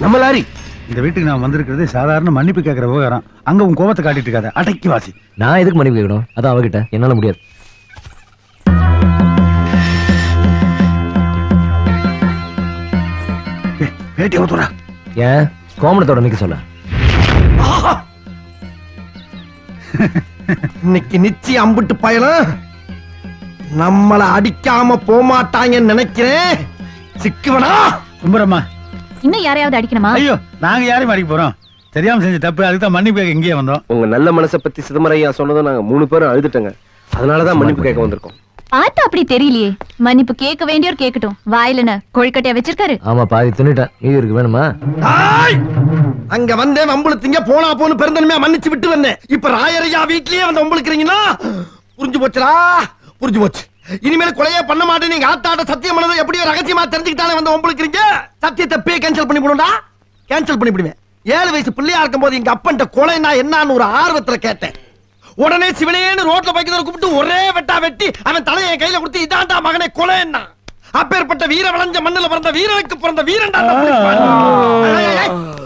நம்ம லாரி. இந்த வீட்டுக்கு நான் வந்திருக்கிறது சாதாரண மன்னிப்பு கேட்கிற விவகாரம். அங்க உன் கோபத்தை காட்டிட்டு இருக்காத. அடக்கி வாசி. நான் எதுக்கு மன்னிப்பு கேட்கணும்? அதான் அவகிட்ட. என்னால முடியாது. வேட்டி ஊத்துறா ஏன்? கோமணத்தோட நிக்க சொல்ல. இன்னைக்கு நிச்சயம் அம்பிட்டு பயணம் நம்மள அடிக்காம போமாட்டாங்கன்னு நினைக்கிறேன். சிக்குவனா? கும்பரம்மா இன்னும் யாரையாவது அடிக்கணுமா? ஐயோ நாங்க யாரையும் அடிக்க போறோம். தெரியாம செஞ்ச தப்பு அதுக்கு தான் மன்னிப்பு கேட்க இங்கேயே வந்தோம். உங்க நல்ல மனசை பத்தி சிதம்பரையா சொன்னதும் நாங்க மூணு பேரும் அழுதுட்டோங்க. அதனாலதான் மன்னிப்பு கேட்க வந்திருக்கோம். பார்த்தா அப்படி தெரியலையே. மன்னிப்பு கேட்க வேண்டியோர் கேட்கட்டும். வாயில என்ன கொழுக்கட்டையா வச்சிருக்காரு? ஆமா பாதி தின்னுட்டேன். மீதி இருக்கு வேணுமா? ஆய்! அங்க வந்தேன் வம்புழுத்தீங்க போனா போன்னு பெருந்தன்மையா மன்னிச்சு விட்டு வந்தேன். இப்ப ராயரையா வீட்லயே வந்து வம்புழுக்கிறீங்கன்னா புரிஞ்சு போச்சுடா புரிஞ்சு போச்சு. இனிமேல் கொலையே பண்ண மாட்டேன் நீங்க ஆத்தாட்ட சத்தியம் பண்ணதை எப்படியோ ரகசியமா தெரிஞ்சுக்கிட்டாலே வந்து வம்புழுக்கிறீங்க. சத்தியத்தை பே கேன்சல் பண்ணி விடுடா கேன்சல் பண்ணி விடுவேன் ஏழு வயசு பிள்ளையா இருக்கும்போது எங்க அப்பன்ட்ட கொலைனா என்னன்னு ஒரு ஆர்வத்துல கேட்டேன். உடனே சிவனேன்னு ரோட்ல பைக்கிறத கூப்பிட்டு ஒரே வெட்டா வெட்டி அவன் தலையை கையில கொடுத்து இதான்டா மகனே கொலைன்னா? அப்பேற்பட்ட வீர விளைஞ்ச மண்ணுல பிறந்த வீரனுக்கு பிறந்த வீரன்டா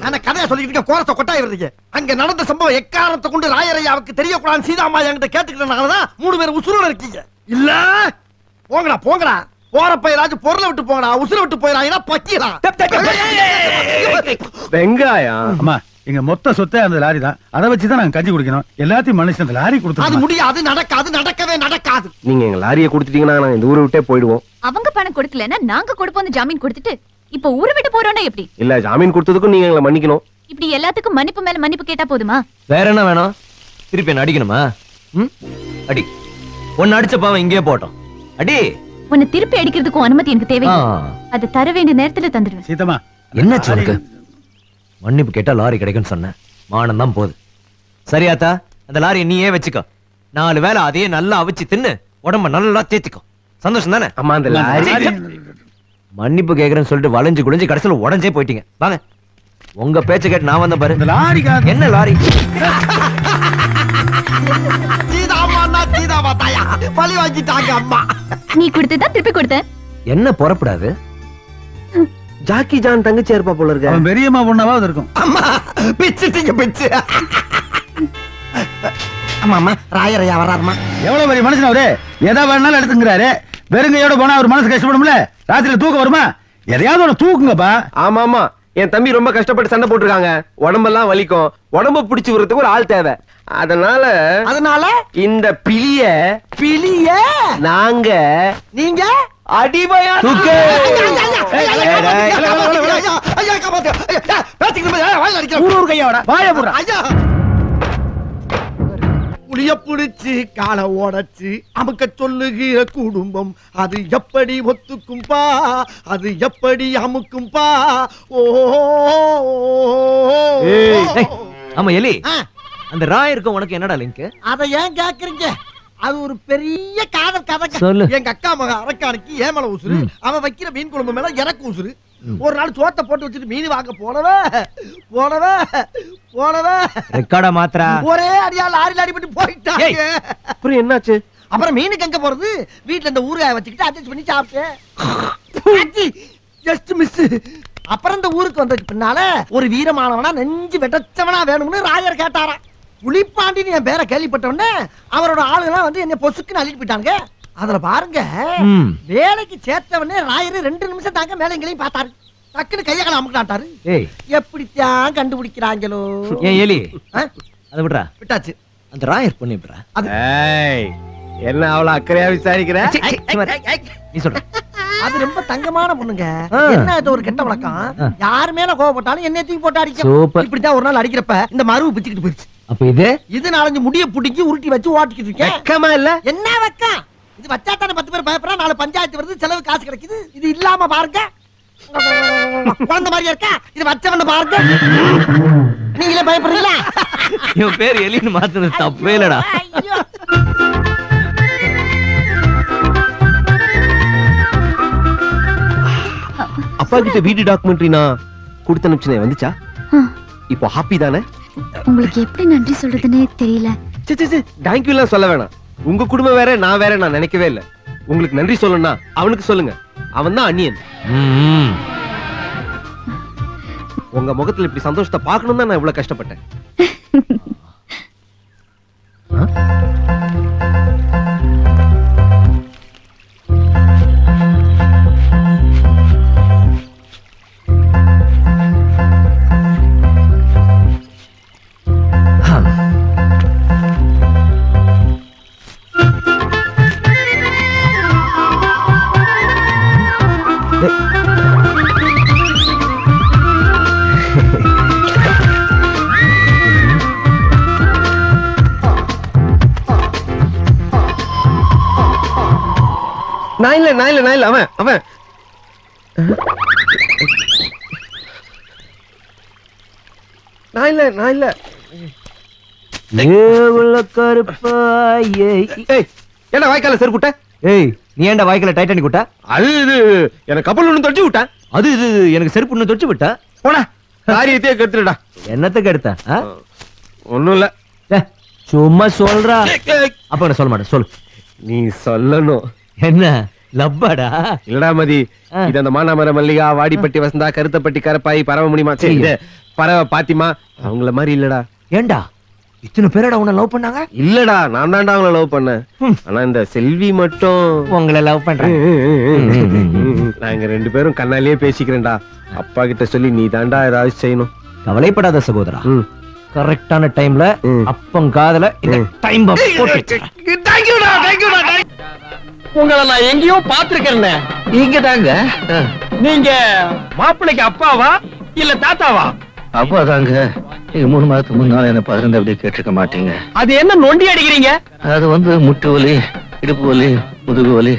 நான் கதையை சொல்லிக்கிட்டு இருக்க, கோரத்தை கொட்டாய் வருதுங்க அங்க நடந்த சம்பவம் எக்காரணத்தை கொண்டு ராயரையாவுக்கு தெரியக்கூடாது சீதாமா என்கிட்ட கேட்டுக்கிட்டனாலதான் மூணு பேர் உசுரோட இருக்கீங்க. இல்ல. போங்கடா போங்கடா. போறப்ப ஏதாச்சும் பொருளை விட்டு போங்கடா உசுரை விட்டு போயிடாங்கன்னா பக்கிடா வெங்காயம். அம்மா எங்க மொத்த சொத்தே அந்த லாரி தான். அதை வச்சு தான் நாங்க கஞ்சி குடிக்கணும். எல்லாத்தையும் மனுஷன் அந்த லாரி அது கொடுத்து முடியாது நடக்காது நடக்கவே நடக்காது. நீங்க எங்க லாரியை கொடுத்துட்டீங்கன்னா நாங்க இந்த ஊரை விட்டே போயிடுவோம். அவங்க பணம் கொடுக்கலன்னா நாங்க கொடுப்போம் ஜாமீன் கொடுத்துட்டு இப்ப ஊரை விட்டு போறோம்னா எப்படி? இல்ல ஜாமீன் கொடுத்ததுக்கும் நீங்க எங்களை மன்னிக்கணும். இப்படி எல்லாத்துக்கும் மன்னிப்பு மேல மன்னிப்பு கேட்டா போதுமா? வேற என்ன வேணும்? திருப்பி என்ன அடிக்கணுமா? அடி. ஒன்னு அடிச்ச பாவம் இங்கேயே போட்டோம். அடி. உன்னை திருப்பி அடிக்கிறதுக்கும் அனுமதி எனக்கு தேவை. அது தர வேண்டிய நேரத்துல தந்துடுவேன். சீதம்மா. என்னாச்சு உனக்கு? மன்னிப்பு கேட்டா லாரி கிடைக்கும்னு சொன்னேன் மானம் தான் போகுது. சரியாத்தா அந்த லாரியை நீயே வச்சுக்கோ. நாலு வேளை அதையே நல்லா அவிச்சு தின்னு உடம்ப நல்லா தேத்திக்கோ சந்தோஷம் தானே? அம்மா அந்த லாரி மன்னிப்பு கேக்குறேன்னு சொல்லிட்டு வளைஞ்சு குளிஞ்சு கடைசியில உடஞ்சே போயிட்டீங்க. வாங்க. உங்க பேச்ச கேட்டு நான் வந்தேன் பாரு. இந்த லாரிக்காக என்ன லாரி? சீதாமா சீதாமா தாயா. பழி வாங்கிட்டாங்க அம்மா. நீ கொடுத்துதான் திருப்பி கொடுத்தேன். என்ன புறப்படாது? ஜாக்கி ஜான் தங்கச்சி இருப்பா போல இருக்க. அவன் பெரியம்மா பொண்ணாவது இருக்கும். அம்மா பிச்சுட்டீங்க பிச்சு ஆமா அம்மா ராயரையா வர்றாருமா? எவ்வளவு பெரிய மனுஷன் அவரு? எதா வேணாலும் எடுத்துங்கிறாரு. வெறுங்கையோட போனா அவர் மனசு கஷ்டப்படும்ல? ராத்திரில தூக்கம் வருமா? எதையாவது ஒண்ணு தூக்குங்கப்பா. ஆமா ஆமா என் தம்பி ரொம்ப கஷ்டப்பட்டு சண்டை போட்டிருக்காங்க உடம்பெல்லாம் வலிக்கும் உடம்ப பிடிச்சு விடுறதுக்கு ஒரு ஆள் தேவை அதனால அதனால இந்த பிலிய பிலிய நாங்க நீங்க அடிமையா கையோட வாய போடுறா புளிய புடிச்சு காலை ஓடச்சு. அமுக்க சொல்லுகிற குடும்பம் அது எப்படி ஒத்துக்கும்பா அது எப்படி அமுக்கும்பா ஓ ஆமா எலி. அந்த ராயருக்கும் உனக்கு என்னடா லிங்க்? அத ஏன் கேக்குறீங்க? அது ஒரு பெரிய காதல் கதை சொல்லு. எங்க அக்கா மக அரக்கானுக்கு ஏன் மேல உசுரு ம். அவன் வைக்கிற மீன் குழம்பு மேல எனக்கு உசுரு ம். ஒரு நாள் சோத்தை போட்டு வச்சுட்டு மீன் வாங்க போனவ போனவ போனவ ரெக்கார்டா மாத்திரா ஒரே அடியா லாரி லாரி பண்ணி போயிட்டாங்க. அப்புறம் என்னாச்சு? அப்புறம் மீனுக்கு எங்க போறது? வீட்ல இந்த ஊறுகாய வச்சுக்கிட்டு அட்ஜஸ்ட் பண்ணி சாப்பிட்டேன். ஜஸ்ட் மிஸ் அப்புறம் இந்த ஊருக்கு வந்ததுக்கு பின்னால ஒரு வீரமானவனா நெஞ்சு வெட்டச்சவனா வேணும்னு ராயர் கேட்டாராம். புலிப்பாண்டின்னு என் பேரை கேள்விப்பட்ட அவரோட ஆளுங்கெல்லாம் வந்து என்ன பொசுக்குன்னு அள்ளிட்டு போயிட்டாங்க அதுல பாருங்க. வேலைக்கு சேர்த்தவனே ராயர் ரெண்டு நிமிஷம் தாங்க மேல எங்களையும் பார்த்தாரு. டக்குன்னு கையை கால அமுக்கிட்டாரு ஏய். எப்படித்தான் கண்டுபிடிக்கிறாங்களோ? ஏன் எலி? அதை விட்றா. விட்டாச்சு. அந்த ராயர் பண்ணி விட்றா. ஏய், என்ன அவ்வளவு அக்கறையா விசாரிக்கிற. நீ சொல்ற. அது ரொம்ப தங்கமான பொண்ணுங்க. என்ன இது ஒரு கெட்ட வழக்கம். யார் மேல கோவப்பட்டாலும் என்ன தூக்கி போட்டு அடிக்கும். சூப்பர். இப்படித்தான் ஒரு நாள் அடிக்கிறப்ப இந்த மருவு பிச்சுக்கிட்டு போயிடுச்சு அப்ப இது? இது நாலஞ்சு முடிய புடிக்கி உருட்டி வச்சு ஓட்டிக்கிட்டு இருக்கேன். வெக்கமா இல்ல? என்ன வெக்கம்? இது வச்சா தானே பத்து பேர் பயப்படுறா? நாலு பஞ்சாயத்து வருது செலவு காசு கிடைக்குது. இது இல்லாம பாருங்க. குழந்தை மாதிரியா இருக்கா? இது வச்சவன பாருங்க. நீங்களே பயப்படுறீங்களா? இவன் பேர் எலின்னு மாத்துறது தப்பே இல்லடா. அப்பா கிட்ட வீடு டாக்குமெண்ட்ரி நான் கொடுத்து அனுப்பிச்சேன் வந்துச்சா? இப்போ ஹாப்பி தானே? உங்களுக்கு எப்படி நன்றி சொல்றதுன்னே தெரியல. தேங்க்யூ எல்லாம் சொல்ல வேணாம். உங்க குடும்பம் வேற நான் வேற நான் நினைக்கவே இல்ல. உங்களுக்கு நன்றி சொல்லணும்னா அவனுக்கு சொல்லுங்க. அவன் தான் அந்நியன். உங்க முகத்துல இப்படி சந்தோஷத்தை பார்க்கணும் தான் நான் இவ்வளவு கஷ்டப்பட்டேன். நான் இல்ல நான் இல்ல நான் இல்ல. அவன் அவன். நான் இல்ல நான் இல்ல. ஏய் என்ன வாய்க்கால செருப்புட்ட ஏய் நீ ஏன்டா வாய்க்கல டைட்டானிக் விட்டா? அது இது எனக்கு கப்பல் ஒண்ணு தொட்டி விட்டேன். அது இது எனக்கு செருப்பு இன்னும் தொச்சு விட்டா? போடா காரியத்தையே கெடுத்துடா என்னத்துக்கு எடுத்த ஆ? ஒண்ணும் இல்ல. ஏ, சும்மா சொல்றா. அப்ப சொல்ல மாட்டேன் சொல்லு. நீ சொல்லணும். என்ன? லப்பாடா? இல்லடா மதி. இது அந்த மானாமர மல்லிகா வாடிப்பட்டி வசந்தா கருத்தப்பட்டி கரப்பாய் பறவை முடியுமா? சரி இது பறவை பாத்திமா அவங்கள மாதிரி இல்லடா. ஏன்டா இத்தனை பேரடா உன்னை லவ் பண்ணாங்க? இல்லடா நான் தான்டா அவங்கள லவ் பண்ணேன். ஆனா இந்த செல்வி மட்டும் உங்களை லவ் பண்றேன். நாங்க ரெண்டு பேரும் கண்ணாலேயே பேசிக்கிறேன்டா. அப்பா கிட்ட சொல்லி நீ தாண்டா ஏதாவது செய்யணும். கவலைப்படாத சகோதரா. கரெக்டான டைம்ல. அப்பம் காதல இந்த டைம் போட்டு. உங்களை நான் எங்கேயோ பாத்திருக்கேன் இங்க தாங்க நீங்க மாப்பிள்ளைக்கு அப்பாவா இல்ல தாத்தாவா? அப்பா தாங்க நீங்க மூணு மாதத்துக்கு முன்னால என்ன பதினெண்டு அப்படியே கேட்டிருக்க மாட்டீங்க. அது என்ன நொண்டி அடிக்கிறீங்க? அது வந்து முட்டு வலி இடுப்பு வலி முதுகு வலி.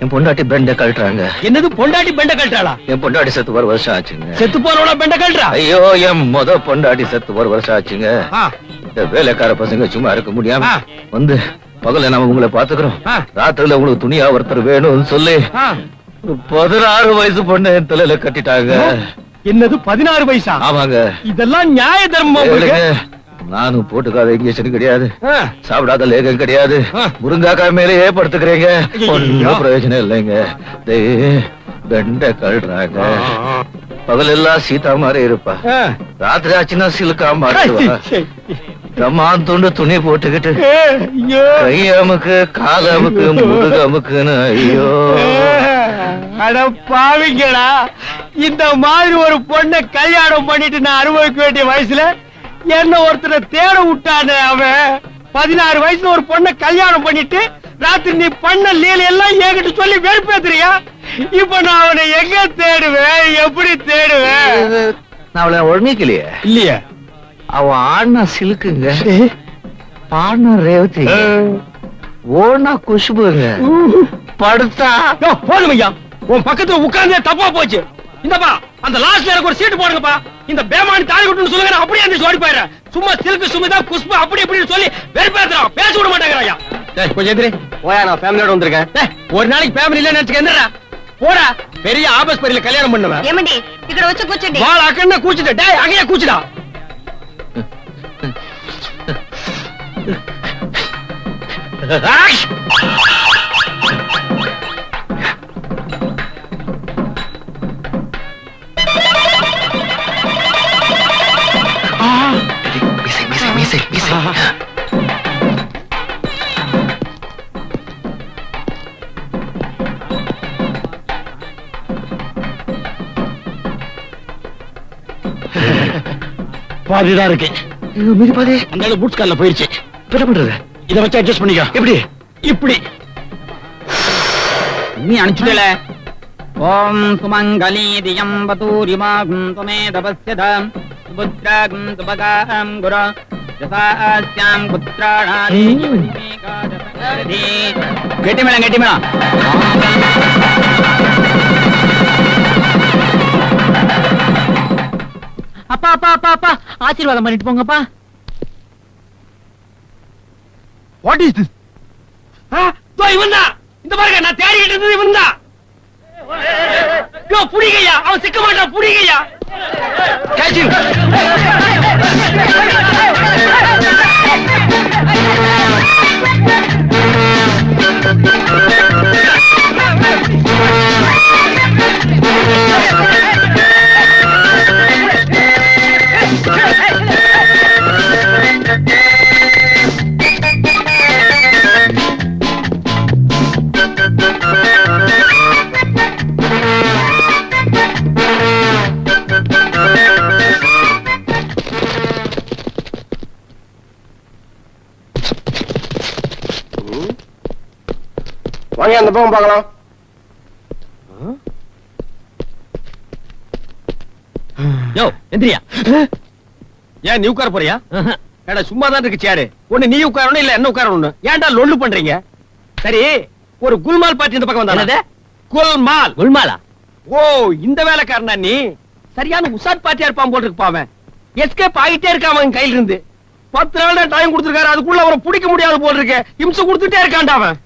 என் பொண்டாட்டி பெண்டை கழட்டுறாங்க. என்னது பொண்டாட்டி பெண்ட கழட்டாளா என் பொண்டாட்டி செத்து ஒரு வருஷம் ஆச்சுங்க. செத்து போறவளா பெண்ட கழட்டா ஐயோ என் முத பொண்டாட்டி செத்து ஒரு வருஷம் ஆச்சுங்க. இந்த வேலைக்கார பசங்க சும்மா இருக்க முடியாம. வந்து பகல்ல நாம உங்களை பாத்துக்கிறோம். ராத்திரில உங்களுக்கு துணியா ஒருத்தர் வேணும்னு சொல்லி பதினாறு வயசு பொண்ணு என் தலையில கட்டிட்டாங்க. என்னது பதினாறு வயசா? ஆமாங்க. இதெல்லாம் நியாய தர்மம். நானும் போட்டுக்காத இன்ஜெக்ஷன் கிடையாது. சாப்பிடாத லேகம் கிடையாது. முருங்காக்காய் மேலேயே படுத்துக்கிறீங்க. ஒன்னும் பிரயோஜனம் இல்லைங்க. பெண்டை கழுறாங்க. பகல் எல்லாம் சீதா மாதிரி இருப்பா. ராத்திரி ஆச்சுன்னா சிலுக்கா மாட்டுவா பிரம்மான் துண்டு துணி போட்டுக்கிட்டு. கை அமுக்கு கால் அமுக்கு முதுகு அமுக்குன்னு ஐயோ. அட பாவிங்களா இந்த மாதிரி ஒரு பொண்ணை கல்யாணம் பண்ணிட்டு நான் அனுபவிக்க வேண்டிய வயசுல என்ன ஒருத்தனை தேட விட்டானே அவன்? பதினாறு வயசுல ஒரு பொண்ணை கல்யாணம் பண்ணிட்டு ராத்திரி நீ பண்ண லீல எல்லாம் என்கிட்ட சொல்லி வெறுப்பேத்துறியா? இப்ப நான் அவனை எங்க தேடுவேன்? எப்படி தேடுவேன்? நான் அவளை ஒழுங்கிக்கலையே இல்லையே. அவ ஆடினா சிலுக்குங்க. பாடினா ரேவதி. ஓனா குஷுபுங்க படுத்தா. போதும் ஐயா. உன் பக்கத்துல உட்கார்ந்தே தப்பா போச்சு. இந்தப்பா அந்த லாஸ்ட் எனக்கு ஒரு சீட்டு போடுங்கப்பா. இந்த பேமானி தாலி கொட்டுன்னு சொல்லுங்க அப்படியே அந்த சோடி போயிடுறேன். சும்மா சிலுக்கு சுமிதா குஷ்பு அப்படி இப்படின்னு சொல்லி வெறுப்பேத்துறான் பேச விட மாட்டேங்கிறான் ஐயா. கொஞ்சம் எதிரி ஓயா நான் ஃபேமிலியோட வந்திருக்கேன். ஒரு நாளைக்கு ஃபேமிலி இல்லைன்னு நினைச்சுக்க என்னடா போடா. பெரிய ஆபஸ் பெரிய கல்யாணம் பண்ணுவேன். ஏமண்டி இக்கட வச்சு கூச்சிட்டு. வாடா அக்கண்ணா கூச்சிட்டு. டேய் அங்கேயே கூச்சிடா. பாதிதான் இருக்கு. மீதி பாதி? அந்த பூட்ஸ் கார்ல போயிருச்சு. என்ன பண்றது? இத வச்சு அட்ஜஸ்ட் பண்ணிக்க. எப்படி? இப்படி. நீ அனுப்பிச்சுடல ஓம் சுமங்கலி தியம் வதூரிமாகும் துமே தபஸ்யதாம் சுபுத்ராகும் சுபகாம் குரு யசாஸ்யாம் புத்ராணாதி கெட்டி மேளம் கெட்டி மேளம் அப்பா அப்பா அப்பா அப்பா. ஆசீர்வாதம் பண்ணிட்டு போங்கப்பா. வாட் இஸ் திஸ் இவன் தான் இந்த பாருங்க நான் தேடிக்கிட்டு இருந்தது இவன் தான் யோ புடிங்கய்யா அவன் சிக்க மாட்டான் புடிங்கய்யா கேட்ச் நீங்க அந்த பக்கம் பார்க்கலாம். யோ எந்திரியா. ஏன் நீ உட்கார போறியா? ஏடா சும்மா தான் இருக்கு சேரு ஒண்ணு நீ உட்காரணும் இல்ல என்ன உட்காரணும் ஏன்டா லொள்ளு பண்றீங்க? சரி ஒரு குல்மால் பார்ட்டி இந்த பக்கம் வந்தானே? குல்மால். குல்மாலா? ஓ இந்த வேலைக்காரனா நீ? சரியான உசாட் பார்ட்டியா இருப்பான் போல் இருக்கு பாவன் எஸ்கேப் ஆகிட்டே இருக்கான் அவன் கையில இருந்து பத்து நாள் டைம் கொடுத்துருக்காரு அதுக்குள்ள அவரை பிடிக்க முடியாது போல் இருக்கு. இம்சை கொடுத்துட்டே இருக்கான்டா அவன்.